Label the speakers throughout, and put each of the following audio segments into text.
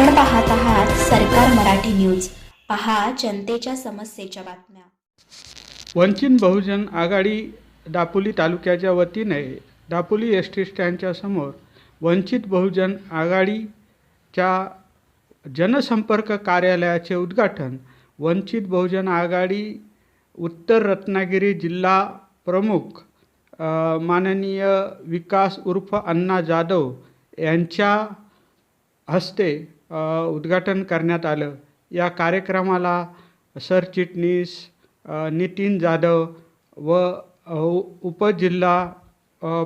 Speaker 1: आपण पाहत आहात सरकार मराठी न्यूज. पहा जनतेच्या समस्येच्या बातम्या.
Speaker 2: वंचित बहुजन आघाडी दापोली तालुक्याच्या वतीने दापोली एस टी स्टँडच्या समोर वंचित बहुजन आघाडीच्या जनसंपर्क कार्यालयाचे उद्घाटन वंचित बहुजन आघाडी उत्तर रत्नागिरी जिल्हा प्रमुख माननीय विकास उर्फ अण्णा जाधव यांच्या हस्ते उद्घाटन करण्यात आलं. या कार्यक्रमाला सरचिटणीस नितीन जाधव व उपजिल्हा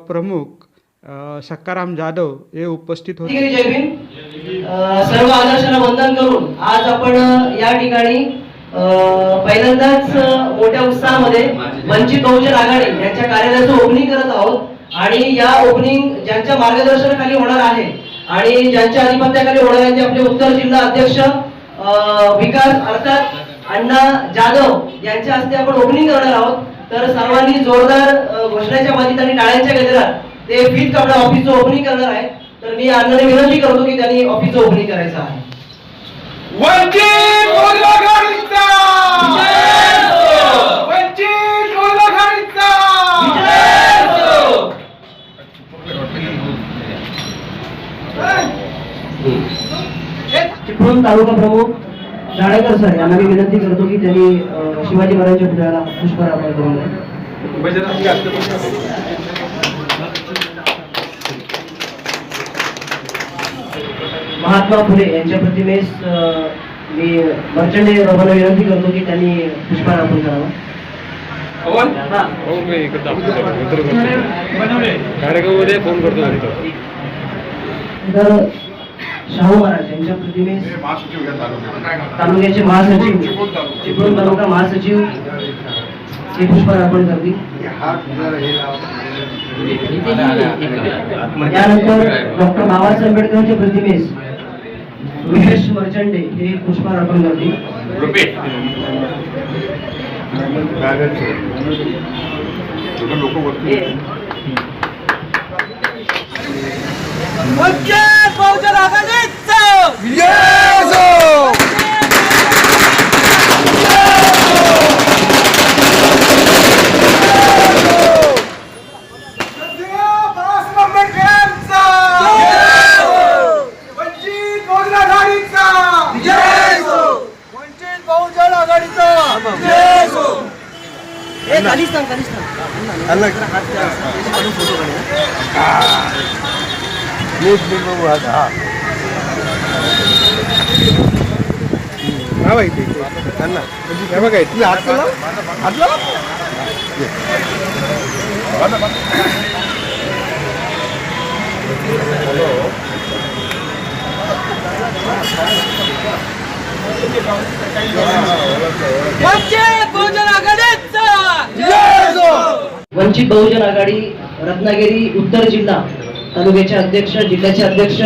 Speaker 2: प्रमुख सकाराम जाधव हे उपस्थित होते.
Speaker 3: सर्व आदर्शांना वंदन करून आज आपण या ठिकाणी पहिल्यांदाच मोठ्या उत्साहामध्ये वंचित बहुजन आघाडी यांच्या कार्यालयाचं ओपनिंग करत आहोत. आणि या ओपनिंग ज्यांच्या मार्गदर्शनाखाली होणार आहे आणि ज्यांच्या अधिपत्याखाली होणार आपले उत्तर जिल्हा अध्यक्ष विकास अर्थात अण्णा जाधव यांच्या हस्ते आपण ओपनिंग करणार आहोत. तर सर्वांनी जोरदार घोषणाच्या मातीत आणि टाळ्यांच्या गजरात ते फीत कपडा ऑफिसचं ओपनिंग करणार आहे. तर मी अण्णाने विनंती करतो की त्यांनी ऑफिसचं ओपनिंग करायचं आहे
Speaker 4: वंचित बहुजन आघाडीचा वंचित बहुजन आघाडीचा
Speaker 3: चिपळूण तालुका प्रमुख जाडेकर सर यांना मी विनंती करतो की त्यांनी शिवाजी महाराजांच्या पुतळ्याला पुष्पहार अर्पण करून. महात्मा फुले यांच्या प्रतिमेस मी मर्चंडे बाबांना विनंती करतो की त्यांनी पुष्पहार अर्पण करावा. हा.
Speaker 5: कार्यक्रमामध्ये फोन करतो
Speaker 3: तर शाहू महाराज यांच्या प्रतिमेस तालुक्याचे महासचिव चिपळूण तालुका. महासचिव हे पुष्पहार अर्पण करतील यानंतर डॉक्टर बाबासाहेब आंबेडकरांच्या प्रतिमेस रुपेश मर्चंडे हे पुष्पहार अर्पण करतील
Speaker 4: वंचित बहुजन आघाडीचा बाळासाहेब आंबेडकरांचा वंचित बहुजन आघाडीचा वंचित बहुजन आघाडीचा
Speaker 3: ए, खालीच थांब, खालीच थांब.
Speaker 2: हा. बाई ते हे बघा तुम्ही हात लावा.
Speaker 4: वंचित बहुजन आघाडीचा
Speaker 3: वंचित बहुजन आघाडी रत्नागिरी उत्तर जिल्हा तालुक्याचे अध्यक्ष जिल्ह्याचे अध्यक्ष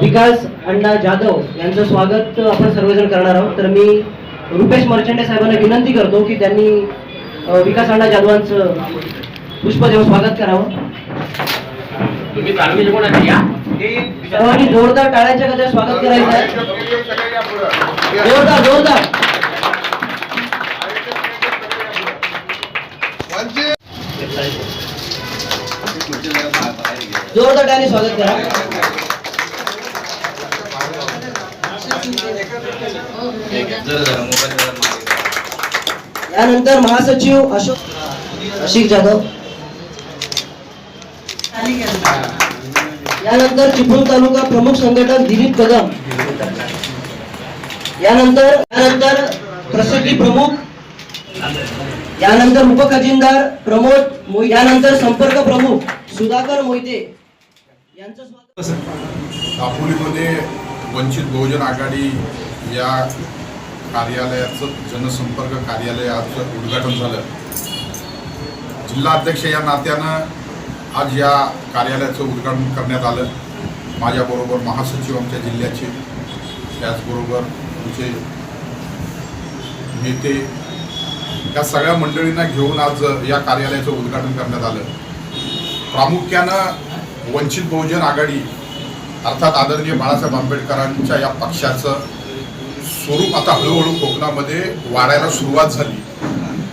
Speaker 3: विकास अण्णा जाधव यांचं स्वागत आपण सर्वजण करणार आहोत. तर मी रुपेश मर्चंडे साहेबांना विनंती करतो की त्यांनी विकास अण्णा जाधवांचं पुष्प देऊन स्वागत करावं. जोरदार टाळ्यांच्या गजरात स्वागत करायचं आहे. जोरदार जोरदार. जोरदार टाळ्याने स्वागत करा. यानंतर महासचिव अशोक अशिक जाधव. यानंतर चिपळूण तालुका प्रमुख संघटक दिलीप कदम. यानंतर यानंतर प्रसिद्धी प्रमुख यानंतर उपखजिनदार प्रमोद यानंतर संपर्क प्रमुख सुधाकर मोहिते यांचं स्वागत.
Speaker 6: दापोलीमध्ये वंचित बहुजन आघाडी या कार्यालयाचं जनसंपर्क कार्यालय आज उद्घाटन झालं. जिल्हा अध्यक्ष या नात्यानं आज या कार्यालयाचं उद्घाटन करण्यात आलं. माझ्याबरोबर महासचिव आमच्या जिल्ह्याचे त्याचबरोबर आमचे नेते या सगळ्या मंडळींना घेऊन आज या कार्यालयाचं उद्घाटन करण्यात आलं. प्रामुख्यानं वंचित बहुजन आघाडी अर्थात आदरणीय बाळासाहेब आंबेडकरांच्या या पक्षाचं स्वरूप आता हळूहळू कोकणामध्ये वाढायला सुरुवात झाली.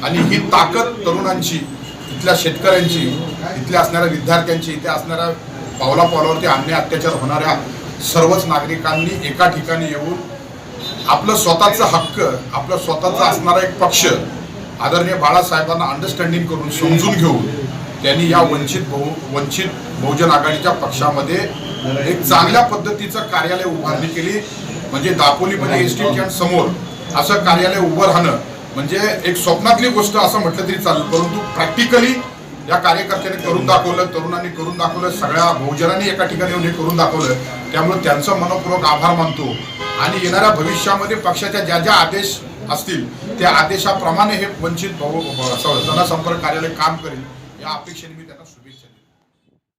Speaker 6: आणि ही ताकद तरुणांची इथल्या शेतकऱ्यांची इथल्या असणाऱ्या विद्यार्थ्यांची इथे असणाऱ्या पावला पावलावरती अन्याय अत्याचार होणाऱ्या सर्वच नागरिकांनी एका ठिकाणी येऊन आपलं स्वतःचा हक्क आपलं स्वतःचा असणारा एक पक्ष आदरणीय बाळासाहेबांना अंडरस्टँडिंग करून समजून घेऊन त्यांनी या वंचित बहु वंचित बहुजन आघाडीच्या पक्षामध्ये एक चांगल्या पद्धतीचं कार्यालय उभारणी केली. म्हणजे दापोलीमध्ये एस टी स्टँड समोर असं कार्यालय उभं राहणं म्हणजे एक स्वप्नातली गोष्ट असं म्हटलं तरी चालेल. परंतु प्रॅक्टिकली या कार्यकर्त्यांनी करून दाखवलं तरुणांनी करून दाखवलं सगळ्या बहुजनांनी एका ठिकाणी येऊन हे करून दाखवलं. त्यामुळे त्यांचं मनपूर्वक आभार मानतो. आणि येणाऱ्या भविष्यामध्ये पक्षाच्या ज्या ज्या आदेश असतील त्या आदेशाप्रमाणे हे वंचित बहु जनसंपर्क कार्यालय काम करेल या अपेक्षेने मी त्यांना